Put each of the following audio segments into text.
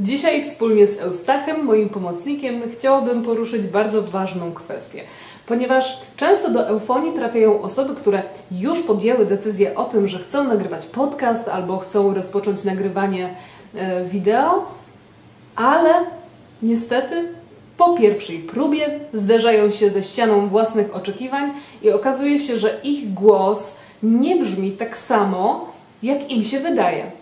Dzisiaj wspólnie z Eustachem, moim pomocnikiem, chciałabym poruszyć bardzo ważną kwestię. Ponieważ często do eufonii trafiają osoby, które już podjęły decyzję o tym, że chcą nagrywać podcast albo chcą rozpocząć nagrywanie e, wideo, ale niestety po pierwszej próbie zderzają się ze ścianą własnych oczekiwań i okazuje się, że ich głos nie brzmi tak samo, jak im się wydaje.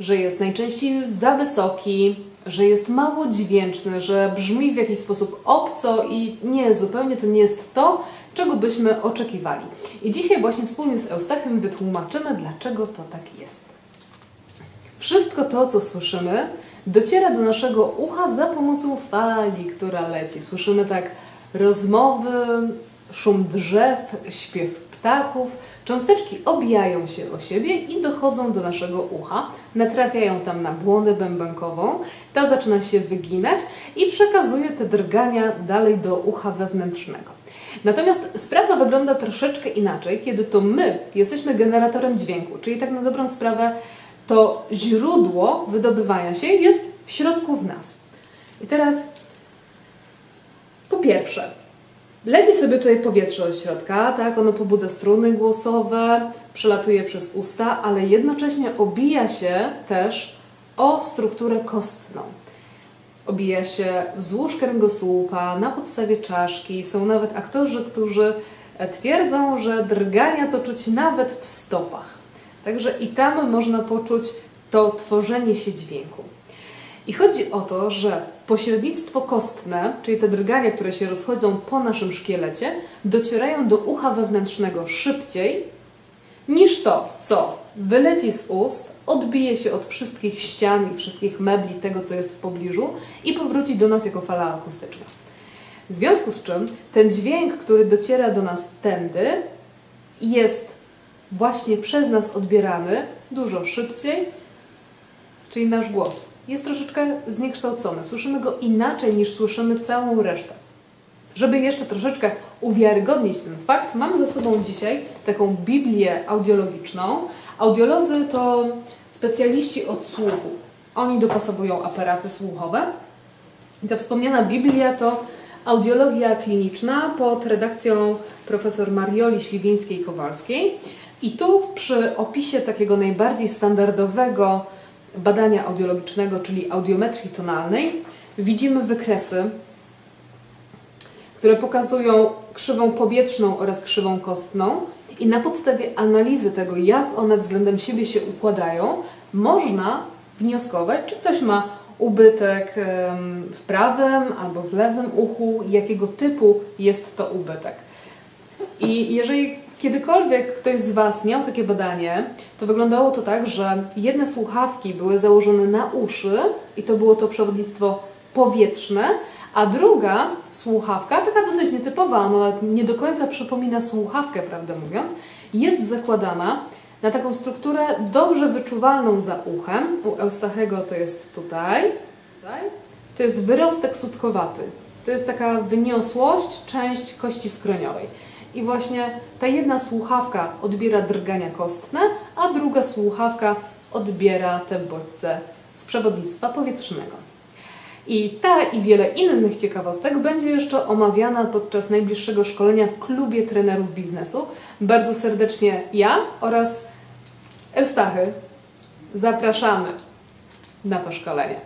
Że jest najczęściej za wysoki, że jest mało dźwięczny, że brzmi w jakiś sposób obco i nie, zupełnie to nie jest to, czego byśmy oczekiwali. I dzisiaj właśnie wspólnie z Eustachem wytłumaczymy, dlaczego to tak jest. Wszystko to, co słyszymy, dociera do naszego ucha za pomocą fali, która leci. Słyszymy tak rozmowy, szum drzew, śpiew ptaków. Cząsteczki obijają się o siebie i dochodzą do naszego ucha, natrafiają tam na błonę bębenkową, ta zaczyna się wyginać i przekazuje te drgania dalej do ucha wewnętrznego. Natomiast sprawa wygląda troszeczkę inaczej, kiedy to my jesteśmy generatorem dźwięku, czyli tak na dobrą sprawę to źródło wydobywania się jest w środku w nas. I teraz po pierwsze, leci sobie tutaj powietrze do środka, tak? Ono pobudza struny głosowe, przelatuje przez usta, ale jednocześnie obija się też o strukturę kostną. Obija się wzdłuż kręgosłupa, na podstawie czaszki. Są nawet aktorzy, którzy twierdzą, że drgania to czuć nawet w stopach. Także i tam można poczuć to tworzenie się dźwięku. I chodzi o to, że pośrednictwo kostne, czyli te drgania, które się rozchodzą po naszym szkielecie, docierają do ucha wewnętrznego szybciej niż to, co wyleci z ust, odbije się od wszystkich ścian i wszystkich mebli, tego co jest w pobliżu i powróci do nas jako fala akustyczna. W związku z czym ten dźwięk, który dociera do nas tędy, jest właśnie przez nas odbierany dużo szybciej, czyli nasz głos jest troszeczkę zniekształcony. Słyszymy go inaczej niż słyszymy całą resztę. Żeby jeszcze troszeczkę uwiarygodnić ten fakt, mam ze sobą dzisiaj taką Biblię audiologiczną. Audiolodzy to specjaliści od słuchu. Oni dopasowują aparaty słuchowe. I ta wspomniana Biblia to audiologia kliniczna pod redakcją profesor Marioli Śliwińskiej-Kowalskiej. I tu przy opisie takiego najbardziej standardowego badania audiologicznego, czyli audiometrii tonalnej, widzimy wykresy, które pokazują krzywą powietrzną oraz krzywą kostną. I na podstawie analizy tego, jak one względem siebie się układają, można wnioskować, czy ktoś ma ubytek w prawym albo w lewym uchu, jakiego typu jest to ubytek. I jeżeli kiedykolwiek ktoś z Was miał takie badanie, to wyglądało to tak, że jedne słuchawki były założone na uszy i to było to przewodnictwo powietrzne, a druga słuchawka, taka dosyć nietypowa, ona nie do końca przypomina słuchawkę, prawdę mówiąc, jest zakładana na taką strukturę dobrze wyczuwalną za uchem. U Eustachego to jest tutaj. To jest wyrostek sutkowaty. To jest taka wyniosłość, część kości skroniowej. I właśnie ta jedna słuchawka odbiera drgania kostne, a druga słuchawka odbiera te bodźce z przewodnictwa powietrznego. I ta i wiele innych ciekawostek będzie jeszcze omawiana podczas najbliższego szkolenia w klubie trenerów biznesu. Bardzo serdecznie ja oraz Eustachy zapraszamy na to szkolenie.